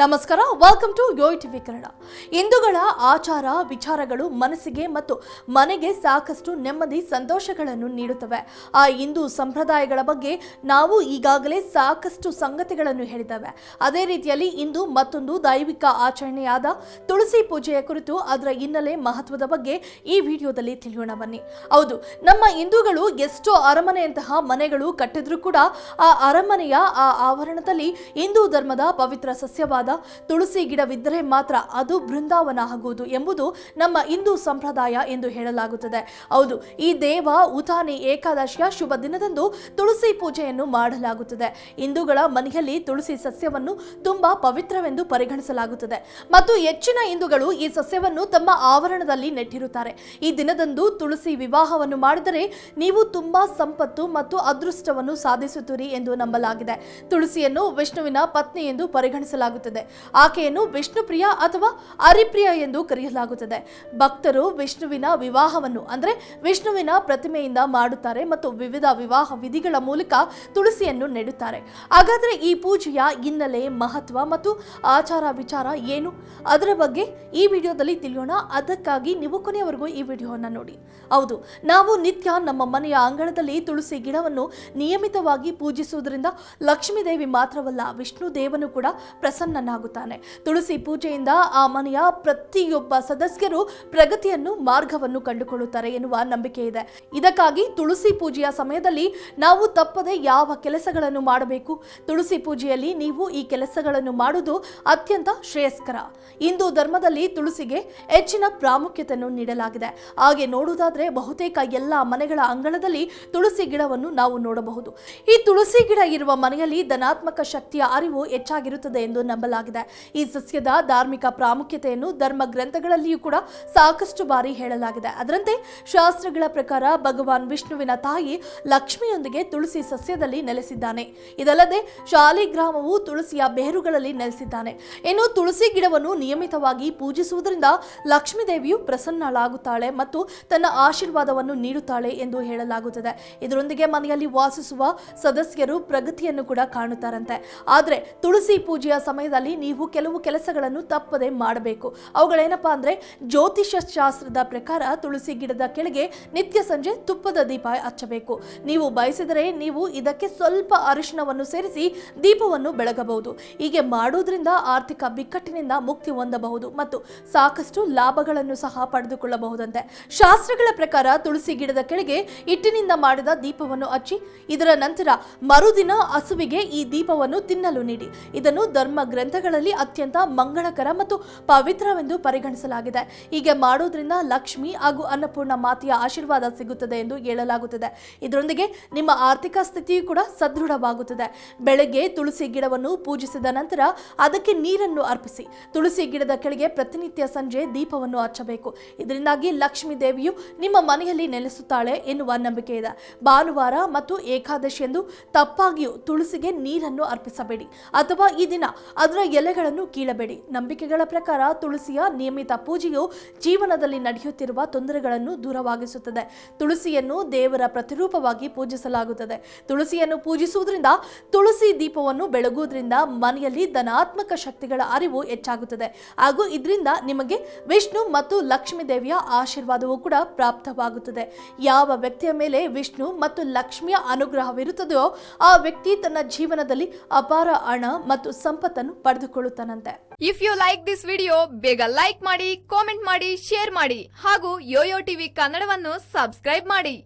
ನಮಸ್ಕಾರ welcome to ಯೋಯ್ TV Kannada. ಹಿಂದೂಗಳ ಆಚಾರ, ವಿಚಾರಗಳು ಮನಸ್ಸಿಗೆ ಮತ್ತು ಮನೆಗೆ ಸಾಕಷ್ಟು ನೆಮ್ಮದಿ, ಸಂತೋಷಗಳನ್ನು ನೀಡುತ್ತವೆ. ಆ ಹಿಂದೂ ಸಂಪ್ರದಾಯಗಳ ಬಗ್ಗೆ ನಾವು ಈಗಾಗಲೇ ಸಾಕಷ್ಟು ಸಂಗತಿಗಳನ್ನು ಹೇಳಿದ್ದೇವೆ. ಅದೇ ರೀತಿಯಲ್ಲಿ ಇಂದು ಮತ್ತೊಂದು ದೈವಿಕ ಆಚರಣೆಯಾದ ತುಳಸಿ ಪೂಜೆಯ ಕುರಿತು ಅದರ ಹಿನ್ನೆಲೆ ಮಹತ್ವದ ಬಗ್ಗೆ ಈ ವಿಡಿಯೋದಲ್ಲಿ ತಿಳಿಯೋಣ ಬನ್ನಿ. ಹೌದು, ನಮ್ಮ ಹಿಂದೂಗಳು ಎಷ್ಟೋ ಅರಮನೆಯಂತಹ ಮನೆಗಳು ಕಟ್ಟಿದ್ರೂ ಕೂಡ ಆ ಅರಮನೆಯ ಆ ಆವರಣದಲ್ಲಿ ಹಿಂದೂ ಧರ್ಮದ ಪವಿತ್ರ ಸಸ್ಯವಾದ ತುಳಸಿ ಗಿಡವಿದ್ದರೆ ಮಾತ್ರ ಅದು ಬೃಂದಾವನ ಆಗುವುದು ಎಂಬುದು ನಮ್ಮ ಹಿಂದೂ ಸಂಪ್ರದಾಯ ಎಂದು ಹೇಳಲಾಗುತ್ತದೆ. ಹೌದು, ಈ ದೇವ ಉತಾನಿ ಏಕಾದಶಿಯ ಶುಭ ದಿನದಂದು ತುಳಸಿ ಪೂಜೆಯನ್ನು ಮಾಡಲಾಗುತ್ತದೆ. ಹಿಂದೂಗಳ ಮನೆಯಲ್ಲಿ ತುಳಸಿ ಸಸ್ಯವನ್ನು ತುಂಬಾ ಪವಿತ್ರವೆಂದು ಪರಿಗಣಿಸಲಾಗುತ್ತದೆ. ಮತ್ತು ಹೆಚ್ಚಿನ ಹಿಂದೂಗಳು ಈ ಸಸ್ಯವನ್ನು ತಮ್ಮ ಆವರಣದಲ್ಲಿ ನೆಟ್ಟಿರುತ್ತಾರೆ. ಈ ದಿನದಂದು ತುಳಸಿ ವಿವಾಹವನ್ನು ಮಾಡಿದರೆ ನೀವು ತುಂಬಾ ಸಂಪತ್ತು ಮತ್ತು ಅದೃಷ್ಟವನ್ನು ಸಾಧಿಸುತ್ತೀರಿ ಎಂದು ನಂಬಲಾಗಿದೆ. ತುಳಸಿಯನ್ನು ವಿಷ್ಣುವಿನ ಪತ್ನಿ ಎಂದು ಪರಿಗಣಿಸಲಾಗುತ್ತದೆ. ಆಕೆಯನ್ನು ವಿಷ್ಣುಪ್ರಿಯ ಅಥವಾ ಹರಿಪ್ರಿಯ ಎಂದು ಕರೆಯಲಾಗುತ್ತದೆ. ಭಕ್ತರು ವಿಷ್ಣುವಿನ ವಿವಾಹವನ್ನು ಅಂದ್ರೆ ವಿಷ್ಣುವಿನ ಪ್ರತಿಮೆಯಿಂದ ಮಾಡುತ್ತಾರೆ ಮತ್ತು ವಿವಿಧ ವಿವಾಹ ವಿಧಿಗಳ ಮೂಲಕ ತುಳಸಿಯನ್ನು ನೆಡುತ್ತಾರೆ. ಹಾಗಾದ್ರೆ ಈ ಪೂಜೆಯ ಹಿನ್ನೆಲೆ ಮಹತ್ವ ಮತ್ತು ಆಚಾರ ವಿಚಾರ ಏನು? ಅದರ ಬಗ್ಗೆ ಈ ವಿಡಿಯೋದಲ್ಲಿ ತಿಳಿಯೋಣ. ಅದಕ್ಕಾಗಿ ನೀವು ಕೊನೆಯವರೆಗೂ ಈ ವಿಡಿಯೋವನ್ನು ನೋಡಿ. ಹೌದು, ನಾವು ನಿತ್ಯ ನಮ್ಮ ಮನೆಯ ಅಂಗಳದಲ್ಲಿ ತುಳಸಿ ಗಿಡವನ್ನು ನಿಯಮಿತವಾಗಿ ಪೂಜಿಸುವುದರಿಂದ ಲಕ್ಷ್ಮೀ ದೇವಿ ಮಾತ್ರವಲ್ಲ ವಿಷ್ಣು ದೇವನು ಕೂಡ ಪ್ರಸನ್ನನಾಗುತ್ತಾನೆ ತುಳಸಿ ಪೂಜೆಯಿಂದ ಆ ಮನೆಯ ಪ್ರತಿಯೊಬ್ಬ ಸದಸ್ಯರು ಪ್ರಗತಿಯನ್ನು, ಮಾರ್ಗವನ್ನು ಕಂಡುಕೊಳ್ಳುತ್ತಾರೆ ಎನ್ನುವ ನಂಬಿಕೆ ಇದೆ. ಇದಕ್ಕಾಗಿ ತುಳಸಿ ಪೂಜೆಯ ಸಮಯದಲ್ಲಿ ನಾವು ತಪ್ಪದೆ ಯಾವ ಕೆಲಸಗಳನ್ನು ಮಾಡಬೇಕು? ತುಳಸಿ ಪೂಜೆಯಲ್ಲಿ ನೀವು ಈ ಕೆಲಸಗಳನ್ನು ಮಾಡುವುದು ಅತ್ಯಂತ ಶ್ರೇಯಸ್ಕರ. ಹಿಂದೂ ಧರ್ಮದಲ್ಲಿ ತುಳಸಿಗೆ ಹೆಚ್ಚಿನ ಪ್ರಾಮುಖ್ಯತೆಯನ್ನು ನೀಡಲಾಗಿದೆ. ಹಾಗೆ ನೋಡುವುದಾದ್ರೆ ಬಹುತೇಕ ಎಲ್ಲ ಮನೆಗಳ ಅಂಗಳದಲ್ಲಿ ತುಳಸಿ ಗಿಡವನ್ನು ನಾವು ನೋಡಬಹುದು. ಈ ತುಳಸಿ ಗಿಡ ಇರುವ ಮನೆಯಲ್ಲಿ ಧನಾತ್ಮಕ ಶಕ್ತಿಯ ಅರಿವು ಹೆಚ್ಚಾಗಿರುತ್ತದೆ ಎಂದು ನಂಬಲಾಗಿದೆ. ಈ ಸಸ್ಯದ ಧಾರ್ಮಿಕ ಪ್ರಾಮುಖ್ಯತೆಯನ್ನು ಧರ್ಮ ಗ್ರಂಥಗಳಲ್ಲಿಯೂ ಕೂಡ ಸಾಕಷ್ಟು ಬಾರಿ ಹೇಳಲಾಗಿದೆ. ಅದರಂತೆ ಶಾಸ್ತ್ರಗಳ ಪ್ರಕಾರ ಭಗವಾನ್ ವಿಷ್ಣುವಿನ ತಾಯಿ ಲಕ್ಷ್ಮಿಯೊಂದಿಗೆ ತುಳಸಿ ಸಸ್ಯದಲ್ಲಿ ನೆಲೆಸಿದ್ದಾನೆ. ಇದಲ್ಲದೆ ಶಾಲಿಗ್ರಾಮವು ತುಳಸಿಯ ಬೇರುಗಳಲ್ಲಿ ನೆಲೆಸಿದ್ದಾನೆ. ಇನ್ನು ತುಳಸಿ ಗಿಡವನ್ನು ನಿಯಮಿತವಾಗಿ ಪೂಜಿಸುವುದರಿಂದ ಲಕ್ಷ್ಮೀ ದೇವಿಯು ಪ್ರಸನ್ನಳಾಗುತ್ತಾಳೆ ಮತ್ತು ತನ್ನ ಆಶೀರ್ವಾದವನ್ನು ನೀಡುತ್ತಾಳೆ ಎಂದು ಹೇಳಲಾಗುತ್ತದೆ. ಇದರೊಂದಿಗೆ ಮನೆಯಲ್ಲಿ ವಾಸಿಸುವ ಸದಸ್ಯರು ಪ್ರಗತಿಯನ್ನು ಕೂಡ ಕಾಣುತ್ತಾರಂತೆ. ಆದರೆ ತುಳಸಿ ಪೂಜೆಯ ಸಮಯದಲ್ಲಿ ನೀವು ಕೆಲವು ಕೆಲಸಗಳನ್ನು ತಪ್ಪದೆ ಮಾಡಬೇಕು. ಅವುಗಳೇನಪ್ಪ ಅಂದ್ರೆ ಜ್ಯೋತಿಷ ಶಾಸ್ತ್ರದ ಪ್ರಕಾರ ತುಳಸಿ ಗಿಡದ ಕೆಳಗೆ ನಿತ್ಯ ಸಂಜೆ ತುಪ್ಪದ ದೀಪ ಹಚ್ಚಬೇಕು. ನೀವು ಬಯಸಿದರೆ ನೀವು ಇದಕ್ಕೆ ಸ್ವಲ್ಪ ಅರಿಶಿಣವನ್ನು ಸೇರಿಸಿ ದೀಪವನ್ನು ಬೆಳಗಬಹುದು. ಹೀಗೆ ಮಾಡುವುದರಿಂದ ಆರ್ಥಿಕ ಬಿಕ್ಕಟ್ಟಿನಿಂದ ಮುಕ್ತಿ ಹೊಂದಬಹುದು ಮತ್ತು ಸಾಕಷ್ಟು ಲಾಭಗಳನ್ನು ಸಹ ಪಡೆದುಕೊಳ್ಳಬಹುದಂತೆ. ಶಾಸ್ತ್ರಗಳ ಪ್ರಕಾರ ತುಳಸಿ ಗಿಡದ ಕೆಳಗೆ ಹಿಟ್ಟಿನಿಂದ ಮಾಡಿದ ದೀಪವನ್ನು ಹಚ್ಚಿ, ಇದರ ನಂತರ ಮರುದಿನ ಹಸುವಿಗೆ ಈ ದೀಪವನ್ನು ತಿನ್ನಲು ನೀಡಿ. ಇದನ್ನು ಧರ್ಮ ಗ್ರಂಥಗಳಲ್ಲಿ ಅತ್ಯಂತ ಮಂಗಳಕರ ಮತ್ತು ಪವಿತ್ರವೆಂದು ಪರಿಗಣಿಸಲಾಗಿದೆ. ಹೀಗೆ ಮಾಡೋದ್ರಿಂದ ಲಕ್ಷ್ಮಿ ಹಾಗೂ ಅನ್ನಪೂರ್ಣ ಮಾತೆಯ ಆಶೀರ್ವಾದ ಸಿಗುತ್ತದೆ ಎಂದು ಹೇಳಲಾಗುತ್ತದೆ. ಇದರೊಂದಿಗೆ ನಿಮ್ಮ ಆರ್ಥಿಕ ಸ್ಥಿತಿಯು ಕೂಡ ಸದೃಢವಾಗುತ್ತದೆ. ಬೆಳಗ್ಗೆ ತುಳಸಿ ಗಿಡವನ್ನು ಪೂಜಿಸಿದ ನಂತರ ಅದಕ್ಕೆ ನೀರನ್ನು ಅರ್ಪಿಸಿ. ತುಳಸಿ ಗಿಡದ ಕೆಳಗೆ ಪ್ರತಿನಿತ್ಯ ಸಂಜೆ ದೀಪವನ್ನು ಹಚ್ಚಬೇಕು. ಇದರಿಂದಾಗಿ ಲಕ್ಷ್ಮೀ ದೇವಿಯು ನಿಮ್ಮ ಮನೆಯಲ್ಲಿ ನೆಲೆಸುತ್ತಾಳೆ ಎನ್ನುವ ನಂಬಿಕೆ ಇದೆ. ಭಾನುವಾರ ಮತ್ತು ಏಕಾದಶಿ ಎಂದು ತಪ್ಪಾಗಿಯೂ ತುಳಸಿಗೆ ನೀರನ್ನು ಅರ್ಪಿಸಬೇಡಿ. ಅಥವಾ ಈ ದಿನ ಅದರ ಎಲೆಗಳನ್ನು ಕೀಳಬೇಡಿ. ನಂಬಿಕೆಗಳ ಪ್ರಕಾರ ತುಳಸಿಯ ನಿಯಮಿತ ಪೂಜೆಯು ಜೀವನದಲ್ಲಿ ನಡೆಯುತ್ತಿರುವ ತೊಂದರೆಗಳನ್ನು ದೂರವಾಗಿಸುತ್ತದೆ. ತುಳಸಿಯನ್ನು ದೇವರ ಪ್ರತಿರೂಪವಾಗಿ ಪೂಜಿಸಲಾಗುತ್ತದೆ. ತುಳಸಿಯನ್ನು ಪೂಜಿಸುವುದರಿಂದ ತುಳಸಿ ದೀಪವನ್ನು ಬೆಳಗುವುದರಿಂದ ಮನೆಯಲ್ಲಿ ಧನಾತ್ಮಕ ಶಕ್ತಿಗಳ ಅರಿವು ಹೆಚ್ಚಾಗುತ್ತದೆ. ಹಾಗೂ ಇದರಿಂದ ನಿಮಗೆ ವಿಷ್ಣು ಮತ್ತು ಲಕ್ಷ್ಮೀ ದೇವಿಯ ಆಶೀರ್ವಾದವೂ ಕೂಡ ಪ್ರಾಪ್ತವಾಗುತ್ತದೆ. ಯಾವ ವ್ಯಕ್ತಿಯ ಮೇಲೆ ವಿಷ್ಣು ಮತ್ತು ಲಕ್ಷ್ಮಿಯ ಅನುಗ್ರಹವಿರುತ್ತದೆಯೋ ಆ ವ್ಯಕ್ತಿ ತನ್ನ ಜೀವನದಲ್ಲಿ ಅಪಾರ ಹಣ ಮತ್ತು ಸಂಪತ್ತನ್ನು ಪಡೆದುಕೊಳ್ಳುತ್ತಾನಂತೆ. If you like this video ಬೇಗ ಲೈಕ್ ಮಾಡಿ ಕಾಮೆಂಟ್ ಮಾಡಿ ಶೇರ್ ಮಾಡಿ ಹಾಗೂ ಯೋಯೋ ಟಿವಿ ಕನ್ನಡವನ್ನು ಸಬ್ಸ್ಕ್ರೈಬ್ ಮಾಡಿ.